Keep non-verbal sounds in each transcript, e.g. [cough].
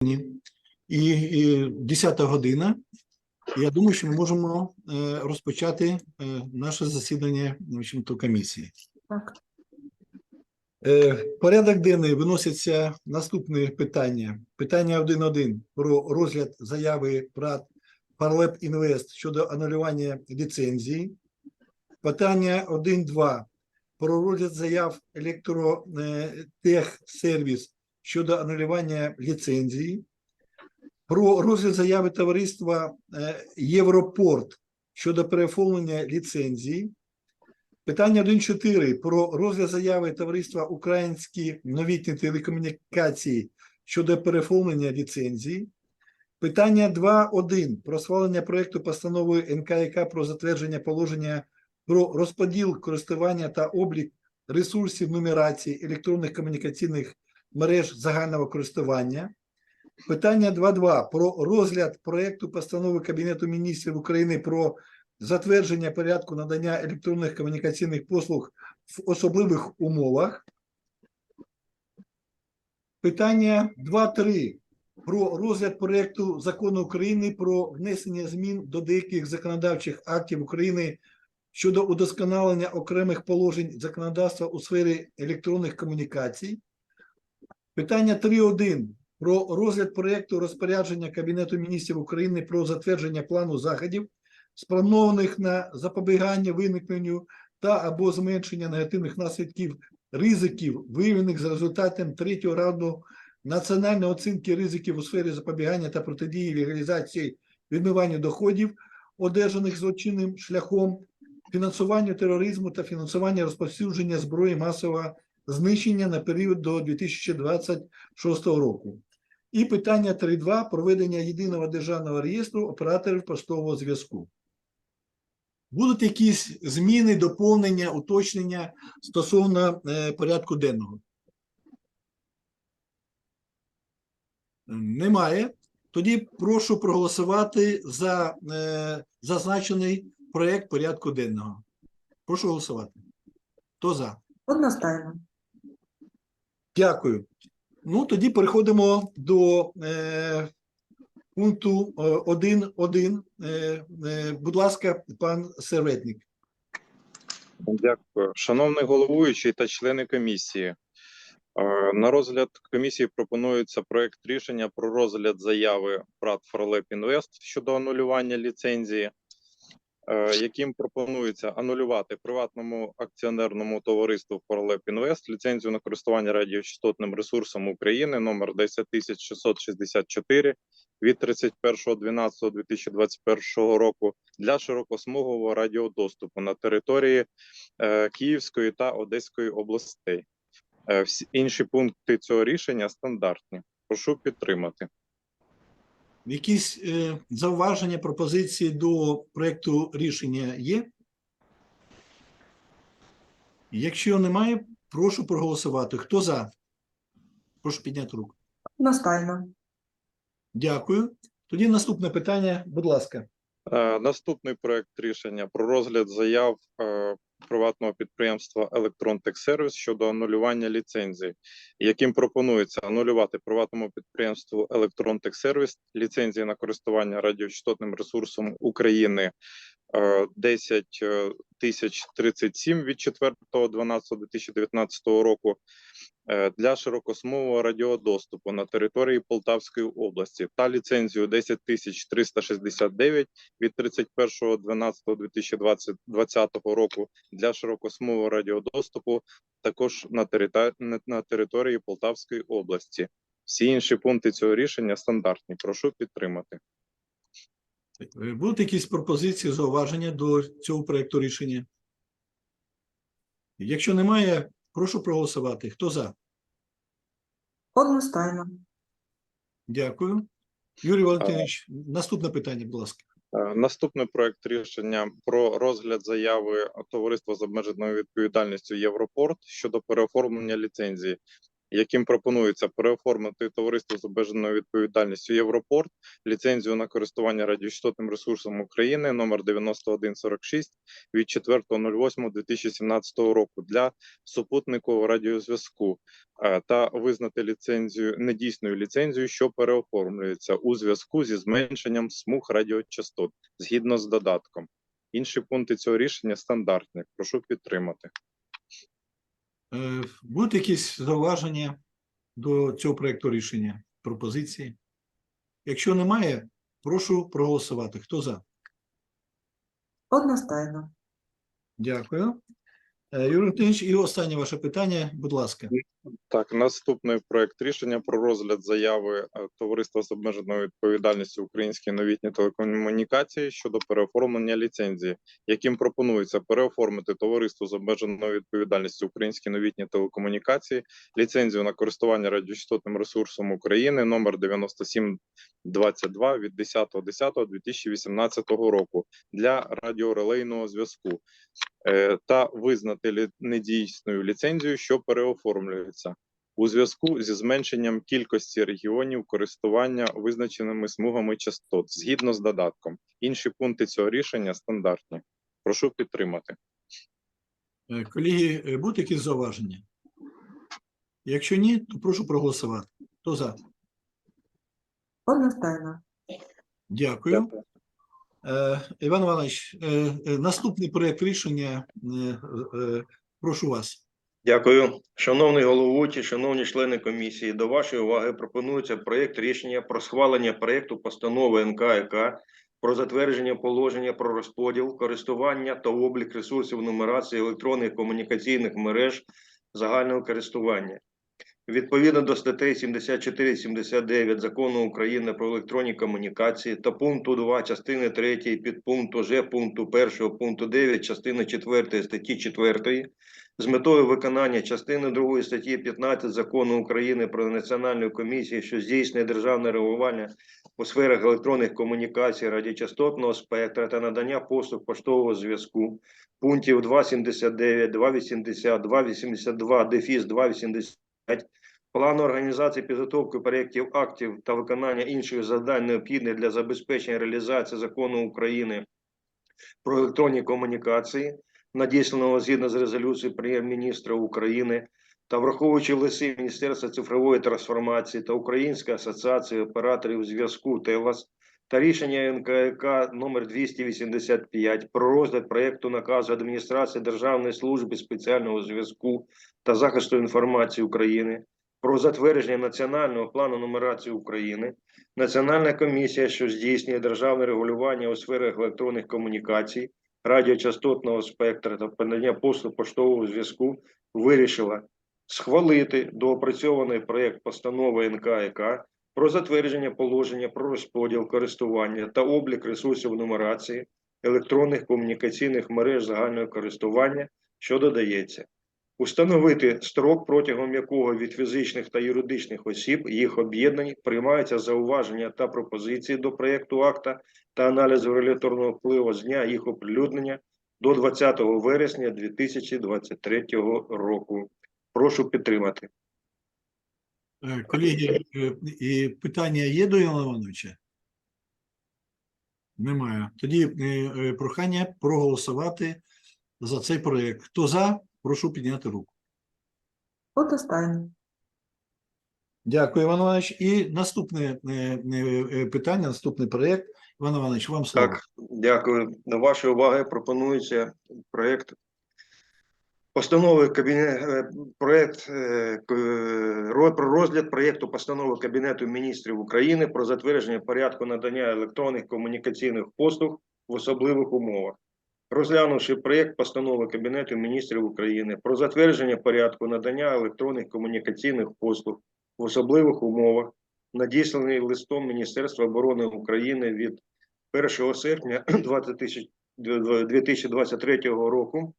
і, і 10 година. Я думаю, що ми можемо е, розпочати е, наше засідання общем-то, комісії. Так. Е, в порядок денний виносяться наступні питання. Питання 1.1 про розгляд заяви ПРАТ Парлеп Інвест щодо анулювання ліцензії. Питання 1.2 про розгляд заяв електротехсервіс щодо анулювання ліцензії. Про розгляд заяви товариства е, Європорт щодо переоформлення ліцензії. Питання 1.4 про розгляд заяви товариства Українські новітні телекомунікації щодо переоформлення ліцензії. Питання 2.1 про схвалення проекту постанови НКК про затвердження положення про розподіл користування та облік ресурсів нумерації електронних комунікаційних мереж загального користування. Питання 2.2 про розгляд проекту постанови Кабінету міністрів України про затвердження порядку надання електронних комунікаційних послуг в особливих умовах. Питання 2.3 про розгляд проекту закону України про внесення змін до деяких законодавчих актів України щодо удосконалення окремих положень законодавства у сфері електронних комунікацій. Питання 3.1 про розгляд проекту розпорядження Кабінету міністрів України про затвердження плану заходів, спланованих на запобігання виникненню та або зменшення негативних наслідків ризиків, виявлених за результатом третього раунду національної оцінки ризиків у сфері запобігання та протидії легалізації відмивання доходів, одержаних злочинним шляхом, фінансуванню тероризму та фінансування розповсюдження зброї масового знищення на період до 2026 року. І питання 3.2 проведення єдиного державного реєстру операторів поштового зв'язку. Будуть якісь зміни, доповнення, уточнення стосовно е, порядку денного? Немає. Тоді прошу проголосувати за е, зазначений проєкт порядку денного. Прошу голосувати. Хто за? Одностайно. Дякую. Ну, тоді переходимо до е, пункту 1.1. Е, е, будь ласка, пан Серветник. Дякую. Шановний головуючий та члени комісії. е, На розгляд комісії пропонується проект рішення про розгляд заяви ПРАТ Фарлеп Інвест щодо анулювання ліцензії, е, яким пропонується анулювати приватному акціонерному товариству Фарлеп Інвест ліцензію на користування радіочастотним ресурсом України номер 10664 від 31.12.2021 року для широкосмугового радіодоступу на території е, Київської та Одеської областей. Е, Всі інші пункти цього рішення стандартні. Прошу підтримати. Якісь е, зауваження, пропозиції до проекту рішення є? Якщо немає, прошу проголосувати. Хто за? Прошу підняти руку. Одностайно. Дякую. Тоді наступне питання, будь ласка. Е, Наступний проект рішення про розгляд заяв е, приватного підприємства «Електронтехсервіс» щодо анулювання ліцензії, яким пропонується анулювати приватному підприємству «Електронтехсервіс» ліцензії на користування радіочастотним ресурсом України 10 е, тисяч 37 від 4.12.2019 року е, для широкосмового радіодоступу на території Полтавської області та ліцензію 10 тисяч 369 від 31.12.2020 року для широкосмового радіодоступу також на, терита... на території Полтавської області. Всі інші пункти цього рішення стандартні. Прошу підтримати. Е, Будуть якісь пропозиції, зауваження до цього проекту рішення? Якщо немає, прошу проголосувати. Хто за? Одностайно. Дякую. Юрій Валентинович, наступне питання, будь ласка. Е, Наступний проект рішення про розгляд заяви товариства з обмеженою відповідальністю Європорт щодо переоформлення ліцензії, яким пропонується переоформити товариство з обмеженою відповідальністю Європорт, ліцензію на користування радіочастотним ресурсом України номер 9146 від 4.08.2017 року для супутникового радіозв'язку е, та визнати ліцензію недійсною ліцензією, що переоформлюється у зв'язку зі зменшенням смуг радіочастот згідно з додатком. Інші пункти цього рішення стандартні. Прошу підтримати. Е, Будуть якісь зауваження до цього проекту рішення, пропозиції? Якщо немає, прошу проголосувати. Хто за? Одностайно. Дякую. Е, Юрій Тинч, і останнє ваше питання, будь ласка. Так, наступний проект рішення про розгляд заяви е, товариства з обмеженою відповідальністю Українські новітні телекомунікації щодо переоформлення ліцензії, яким пропонується переоформити товариство з обмеженою відповідальністю Українські новітні телекомунікації, ліцензію на користування радіочастотним ресурсом України номер 9722 від 10.10.2018 року для радіорелейного зв'язку е, та визнати недійсною ліцензію, що переоформлюється у зв'язку зі зменшенням кількості регіонів користування визначеними смугами частот згідно з додатком. Інші пункти цього рішення стандартні. Прошу підтримати. Е, Колеги, е, будуть якісь зауваження? Якщо ні, то прошу проголосувати. Хто за? Одностайно. Дякую. Е, Іван Іванович, е, е, наступний проект рішення, е, е, прошу вас. Дякую. Шановний головуючий, шановні члени комісії, до вашої уваги пропонується проєкт рішення про схвалення проєкту постанови НКК про затвердження положення про розподіл, користування та облік ресурсів нумерації електронних комунікаційних мереж загального користування. Відповідно до статей 74-79 Закону України про електронні комунікації та пункту 2 частини 3 підпункту Ж пункту 1 пункту 9 частини 4 статті 4 з метою виконання частини 2 статті 15 Закону України про національну комісію, що здійснює державне регулювання у сферах електронних комунікацій, радіочастотного спектра та надання послуг поштового зв'язку, пунктів 2.79, 2.80, 2.82, дефіс 2.85, плану організації підготовки проєктів актів та виконання інших завдань необхідних для забезпечення реалізації закону України про електронні комунікації, надісланого згідно з резолюцією прем'єр-міністра України та враховуючи лиси Міністерства цифрової трансформації та Української асоціації операторів зв'язку ТЕЛАС та рішення НКК номер 285 про розгляд проєкту наказу адміністрації Державної служби спеціального зв'язку та захисту інформації України про затвердження національного плану нумерації України. Національна комісія, що здійснює державне регулювання у сферах електронних комунікацій, радіочастотного спектра та подання послуг поштового зв'язку, вирішила схвалити доопрацьований проєкт постанови НКК про затвердження положення про розподіл користування та облік ресурсів нумерації електронних комунікаційних мереж загального користування, що додається. Установити строк, протягом якого від фізичних та юридичних осіб їх об'єднань приймаються зауваження та пропозиції до проєкту акта та аналізу регуляторного впливу з дня їх оприлюднення до 20 вересня 2023 року. Прошу підтримати. Е, Колеги, і питання є до Івана Івановича? Немає. Тоді е, е, прохання проголосувати за цей проект. Хто за, прошу підняти руку. Одностайно. Дякую, Іван Іванович. І наступне е, питання, наступний проект. Іван Іванович, вам слово. Так, дякую. До вашої уваги пропонується проєкт постанови кабінет е, к- ро- про розгляд проєкту постанови Кабінету міністрів України про затвердження порядку надання електронних комунікаційних послуг в особливих умовах. Розглянувши проєкт постанови Кабінету міністрів України про затвердження порядку надання електронних комунікаційних послуг в особливих умовах, надісланий листом Міністерства оборони України від 1 серпня [clears throat] 20 2023 року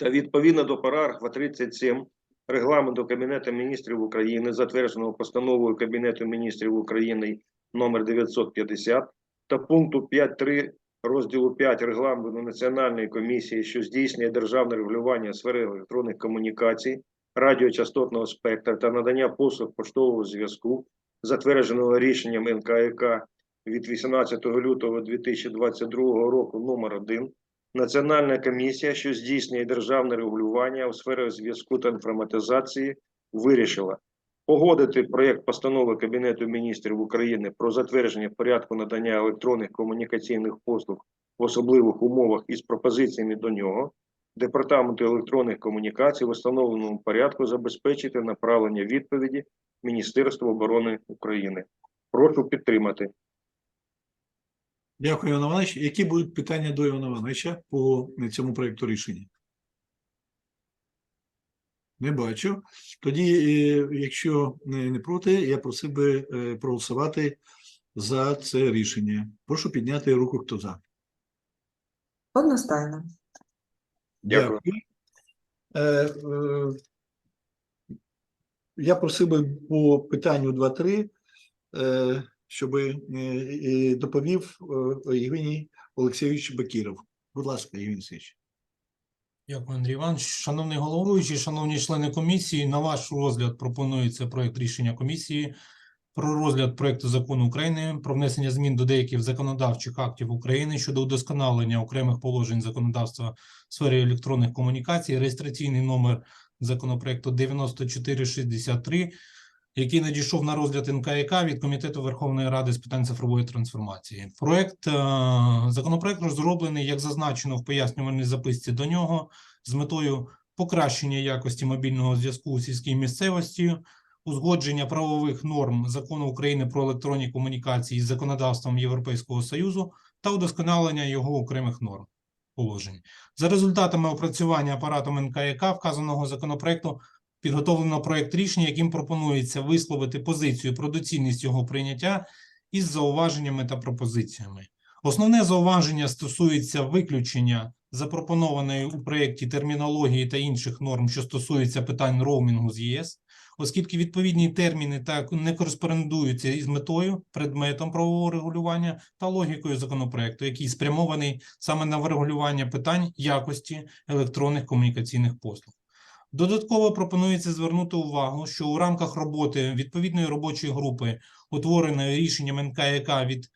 та відповідно до параграфа 37 регламенту Кабінету міністрів України, затвердженого постановою Кабінету міністрів України номер 950 та пункту 5.3 розділу 5 регламенту Національної комісії, що здійснює державне регулювання сфери електронних комунікацій, радіочастотного спектра та надання послуг поштового зв'язку, затвердженого рішенням НКК від 18 лютого 2022 року номер 1 Національна комісія, що здійснює державне регулювання у сфері зв'язку та інформатизації, вирішила погодити проєкт постанови Кабінету міністрів України про затвердження порядку надання електронних комунікаційних послуг в особливих умовах із пропозиціями до нього, Департаменту електронних комунікацій в встановленому порядку забезпечити направлення відповіді Міністерству оборони України. Прошу підтримати. Дякую, Іван Іванович. Які будуть питання до Івана Івановича по цьому проекту рішення? Не бачу. Тоді, е, якщо не, проти, я просив би е, проголосувати за це рішення. Прошу підняти руку, хто за. Одностайно. Дякую. Е, е, Я просив би по питанню 2.3, е, щоб е, доповів е, Євгеній Олексійович Бакіров. Будь ласка, Євгеній Олексійович. Дякую, Андрій Іванович. Шановний головуючий, шановні члени комісії, на ваш розгляд пропонується проект рішення комісії про розгляд проекту закону України про внесення змін до деяких законодавчих актів України щодо удосконалення окремих положень законодавства в сфері електронних комунікацій, реєстраційний номер законопроекту 9463, який надійшов на розгляд НКЯК від Комітету Верховної Ради з питань цифрової трансформації. Проект е, законопроект розроблений, як зазначено в пояснювальній записці до нього, з метою покращення якості мобільного зв'язку у сільській місцевості, узгодження правових норм закону України про електронні комунікації з законодавством Європейського Союзу та удосконалення його окремих норм положень. За результатами опрацювання апаратом НКЯК вказаного законопроекту підготовлено проект рішення, яким пропонується висловити позицію про доцільність його прийняття із зауваженнями та пропозиціями. Основне зауваження стосується виключення запропонованої у проєкті термінології та інших норм, що стосуються питань роумінгу з ЄС, оскільки відповідні терміни так не кореспондуються із метою, предметом правового регулювання та логікою законопроекту, який спрямований саме на врегулювання питань якості електронних комунікаційних послуг. Додатково пропонується звернути увагу, що у рамках роботи відповідної робочої групи, утвореної рішенням НКЯК від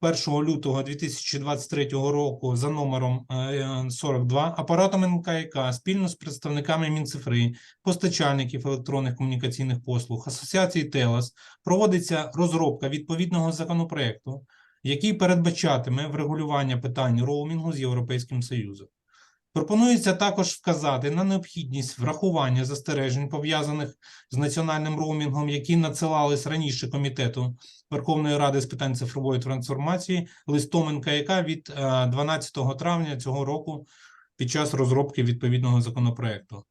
1 лютого 2023 року за номером е, 42, апаратом НКЯК спільно з представниками Мінцифри, постачальників електронних комунікаційних послуг, Асоціації ТЕЛАС проводиться розробка відповідного законопроекту, який передбачатиме врегулювання питань роумінгу з Європейським Союзом. Пропонується також вказати на необхідність врахування застережень, пов'язаних з національним роумінгом, які надсилались раніше Комітету Верховної Ради з питань цифрової трансформації листом яка від е, 12 травня цього року під час розробки відповідного законопроекту.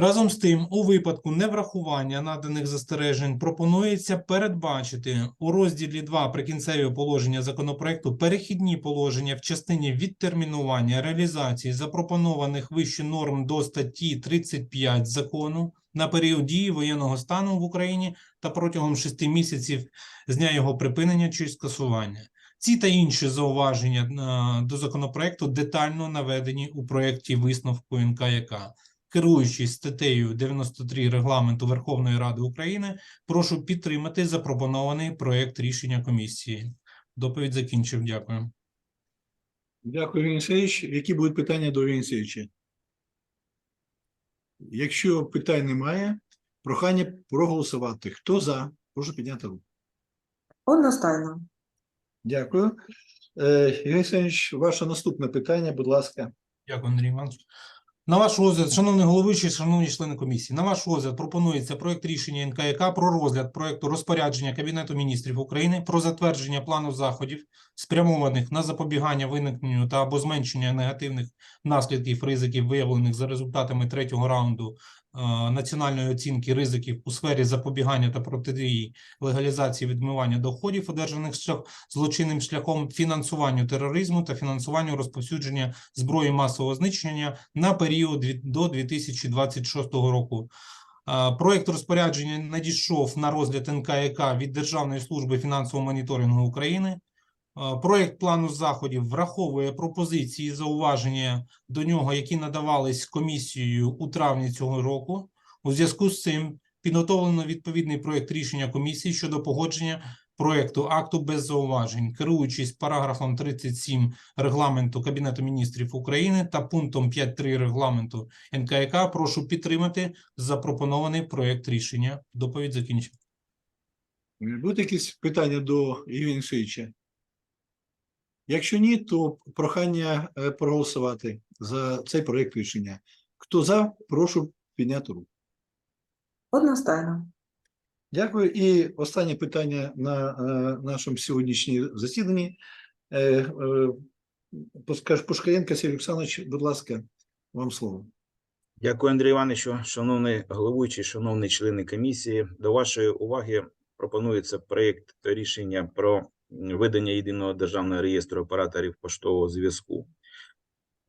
Разом з тим, у випадку неврахування наданих застережень пропонується передбачити у розділі 2 прикінцеві положення законопроекту перехідні положення в частині відтермінування реалізації запропонованих вище норм до статті 35 закону на період дії воєнного стану в Україні та протягом 6 місяців з дня його припинення чи скасування. Ці та інші зауваження е, до законопроекту детально наведені у проєкті висновку НКЯК. Керуючись статтею 93 Регламенту Верховної Ради України, прошу підтримати запропонований проєкт рішення комісії. Доповідь закінчив. Дякую. Дякую, Євгеній Олексійович. Які будуть питання до Олексійовича? Якщо питань немає, прохання проголосувати. Хто за? Прошу підняти руку. Одностайно. Дякую. Євгеній Олексійович, ваше наступне питання, будь ласка. Дякую, Андрій Іванович. На ваш розгляд, шановний головуючий, шановні члени комісії, на ваш розгляд пропонується проект рішення НКЯК про розгляд проекту розпорядження Кабінету міністрів України про затвердження плану заходів, спрямованих на запобігання виникненню та або зменшення негативних наслідків ризиків, виявлених за результатами третього раунду національної оцінки ризиків у сфері запобігання та протидії легалізації відмивання доходів, одержаних злочинним шляхом фінансуванню тероризму та фінансуванню розповсюдження зброї масового знищення на період до 2026 року. А, Проект розпорядження надійшов на розгляд НКЯК від Державної служби фінансового моніторингу України. Проект плану заходів враховує пропозиції і зауваження до нього, які надавались комісією у травні цього року. У зв'язку з цим підготовлено відповідний проект рішення комісії щодо погодження проекту акту без зауважень, керуючись параграфом 37 регламенту Кабінету міністрів України та пунктом 5.3 регламенту НКК. Прошу підтримати запропонований проект рішення. Доповідь закінчена. Будуть якісь питання до Олексійовича? Якщо ні, то прохання е, проголосувати за цей проект рішення. Хто за, прошу підняти руку. Одностайно. Дякую. І останнє питання на е, нашому сьогоднішньому засіданні. Е, Пушкаренко Сергій Олександрович, будь ласка, вам слово. Дякую, Андрій Івановичу. Шановний головуючий, шановні члени комісії, до вашої уваги пропонується проєкт рішення про ведення єдиного державного реєстру операторів поштового зв'язку.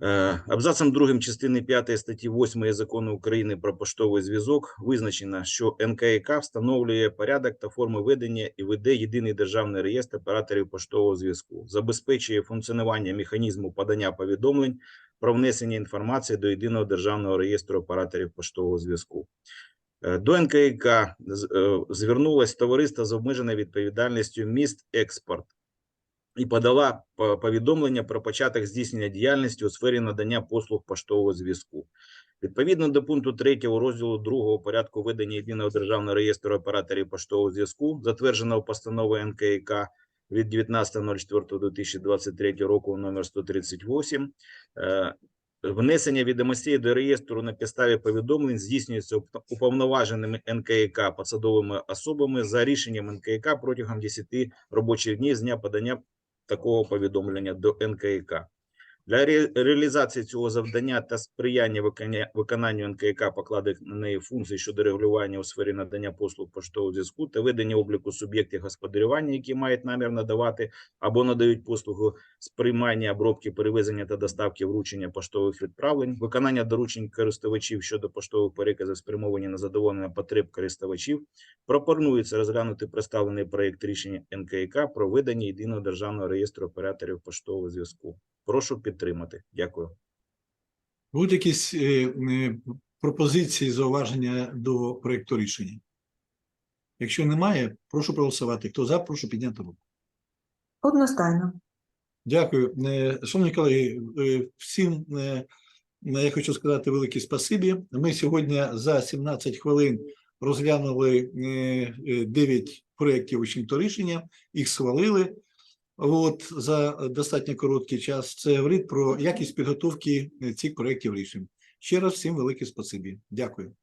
Е, Абзацом другим частини 5 статті 8 Закону України про поштовий зв'язок визначено, що НКК встановлює порядок та форми ведення і веде єдиний державний реєстр операторів поштового зв'язку, забезпечує функціонування механізму подання повідомлень про внесення інформації до єдиного державного реєстру операторів поштового зв'язку. Е, До НКК е, звернулось товариство з обмеженою відповідальністю міст експорт і подала повідомлення про початок здійснення діяльності у сфері надання послуг поштового зв'язку. Відповідно до пункту 3 розділу 2 порядку ведення єдиного державного реєстру операторів поштового зв'язку, затвердженого постановою НКК від 19.04.2023 року номер 138, е, Внесення відомостей до реєстру на підставі повідомлень здійснюється уп- уповноваженими НКК посадовими особами за рішенням НКК протягом 10 робочих днів з дня подання такого повідомлення до НКК. Для ре- реалізації цього завдання та сприяння виконанню НКК покладених на неї функцій щодо регулювання у сфері надання послуг поштового зв'язку та ведення обліку суб'єктів господарювання, які мають намір надавати або надають послугу сприймання, обробки, перевезення та доставки вручення поштових відправлень, виконання доручень користувачів щодо поштових переказів, спрямовані на задоволення потреб користувачів, пропонується розглянути представлений проєкт рішення НКК про ведення єдиного державного реєстру операторів поштового зв'язку. Прошу підтримати. Дякую. Будуть якісь е, е, пропозиції, зауваження до проекту рішення? Якщо немає, прошу проголосувати. Хто за, прошу підняти руку. Одностайно. Дякую. Е, Шановні колеги, всім я хочу сказати велике спасибі. Ми сьогодні за 17 хвилин розглянули 9 проєктів учнів рішення, їх схвалили. От за достатньо короткий час це говорить про якість підготовки цих проєктів рішень. Ще раз всім велике спасибі. Дякую.